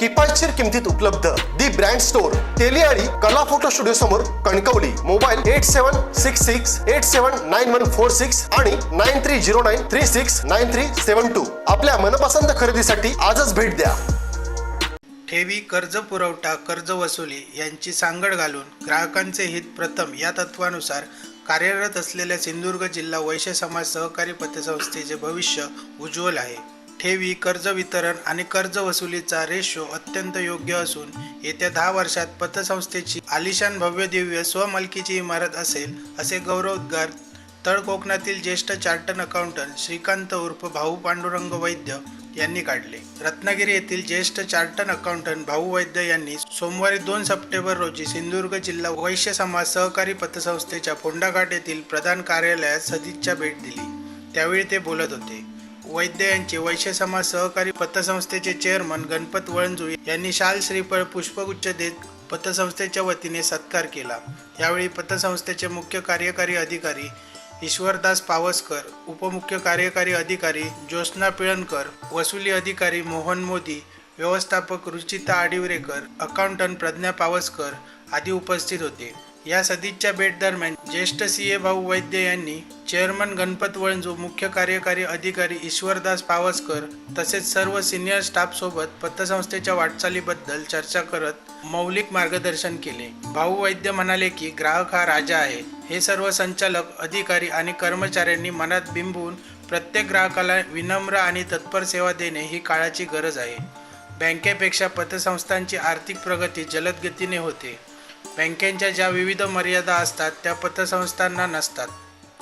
किफायतशीर किमतीत उपलब्ध. दी ब्रँड स्टोअर तेलियाळी कला फोटो स्टुडिओ समोर Kankavli. Mobile eight seven six six eight seven nine one four six आणि nine three zero nine three six nine three seven two. आपल्या मनपसंत खरेदीसाठी आजच भेट द्या. ठेवी कर्ज पुरवठा कर्ज वसुली यांची सांगड घालून ग्राहकांचे हित प्रथम या तत्वानुसार कार्यरत असलेल्या सिंधुदुर्ग जिल्हा वैश्य समाज सहकारी पतसंस्थेचे भविष्य उज्ज्वल आहे. ठेवी कर्ज वितरण आणि कर्ज वसुलीचा रेशो अत्यंत योग्य असून येत्या दहा वर्षात पतसंस्थेची आलिशान भव्य दिव्य स्वमालकीची इमारत असेल असे गौरवोद्गार तळ कोकणातील ज्येष्ठ चार्टर्ड अकाउंटंट श्रीकांत उर्फ भाऊ पांडुरंग वैद्य यांनी काढले. रत्नागिरी येथील ज्येष्ठ चार्टर्ड अकाउंटंट भाऊ वैद्य यांनी सोमवारी दोन सप्टेंबर रोजी सिंधुदुर्ग जिल्हा वैश्य समाज सहकारी पतसंस्थेच्या फोंडाघाट येथील प्रधान कार्यालयात सदिच्छा भेट दिली. त्यावेळी ते बोलत होते. वैद्य यांचे वैश्य समाज सहकारी पतसंस्थेचे चेअरमन गणपत वळंजू यांनी शाल श्रीफळ पुष्पगुच्छ देत पतसंस्थेच्या वतीने सत्कार केला. यावेळी पतसंस्थेचे मुख्य कार्यकारी अधिकारी ईश्वरदास पावसकर उपमुख्य कार्यकारी अधिकारी ज्योत्स्ना पिळणकर वसुली अधिकारी मोहन मोदी व्यवस्थापक रुचिता आडिवरेकर अकाउंटंट प्रज्ञा पावसकर आदी उपस्थित होते. या सदिच्छा भेट दरम्यान ज्येष्ठ सी ए भाऊ वैद्य यांनी चेअरमन गणपत वळंजू मुख्य कार्यकारी अधिकारी ईश्वरदास पावसकर तसेच सर्व सिनियर स्टाफसोबत पतसंस्थेच्या वाटचालीबद्दल चर्चा करत मौलिक मार्गदर्शन केले. भाऊ वैद्य म्हणाले की ग्राहक हा राजा आहे. हे सर्व संचालक अधिकारी आणि कर्मचाऱ्यांनी मनात बिंबून प्रत्येक ग्राहकाला विनम्र आणि तत्पर सेवा देणे ही काळाची गरज आहे. बँकेपेक्षा पतसंस्थांची आर्थिक प्रगती जलद गतीने होते. बँकेच्या ज्या विविध मर्यादा असतात त्या पतसंस्थांना नसतात.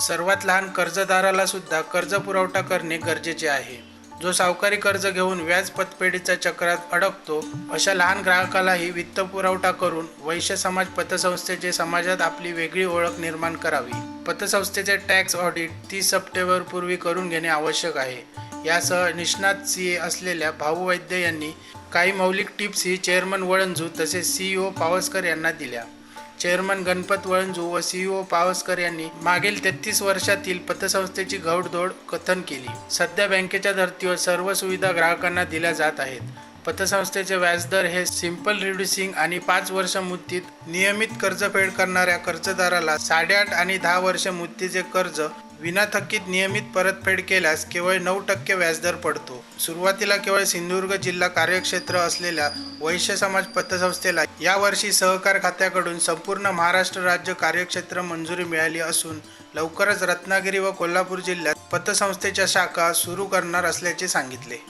सर्वात लहान कर्जदाराला सुद्धा कर्ज पुरवठा करणे गरजेचे आहे. जो सावकारी कर्ज घेऊन व्याज पतपेढीच्या चक्रात अडकतो अशा लहान ग्राहकालाही वित्त पुरवठा करून वैश्य समाज पतसंस्थेचे समाजात आपली वेगळी ओळख निर्माण करावी. पतसंस्थेचे टॅक्स ऑडिट तीस सप्टेंबर पूर्वी करून घेणे आवश्यक आहे. यासह निष्णात सी ए असलेल्या भाऊ वैद्य यांनी काही मौलिक टिप्स ही चेअरमन वळंजू तसेच सीईओ पावसकर यांना दिल्या. चेअरमन गणपत वळंजू व सीईओ पावसकर यांनी मागील तेहतीस वर्षातील पतसंस्थेची घौडदौड कथन केली. सध्या बँकेच्या धर्तीवर सर्व सुविधा ग्राहकांना दिल्या जात आहेत. पतसंस्थेचे व्याजदर हे सिंपल रिड्युसिंग आणि पाच वर्ष मुदतीत नियमित कर्जफेड करणाऱ्या कर्जदाराला साडेआठ आणि दहा वर्ष मुदतीचे कर्ज विनाथकीत नियमित परतफेड केल्यास केवळ नऊ टक्के व्याजदर पडतो. सुरुवातीला केवळ सिंधुदुर्ग जिल्हा कार्यक्षेत्र असलेल्या वैश्य समाज पतसंस्थेला यावर्षी सहकार खात्याकडून संपूर्ण महाराष्ट्र राज्य कार्यक्षेत्र मंजुरी मिळाली असून लवकरच रत्नागिरी व कोल्हापूर जिल्ह्यात पतसंस्थेच्या शाखा सुरू करणार असल्याचे सांगितले.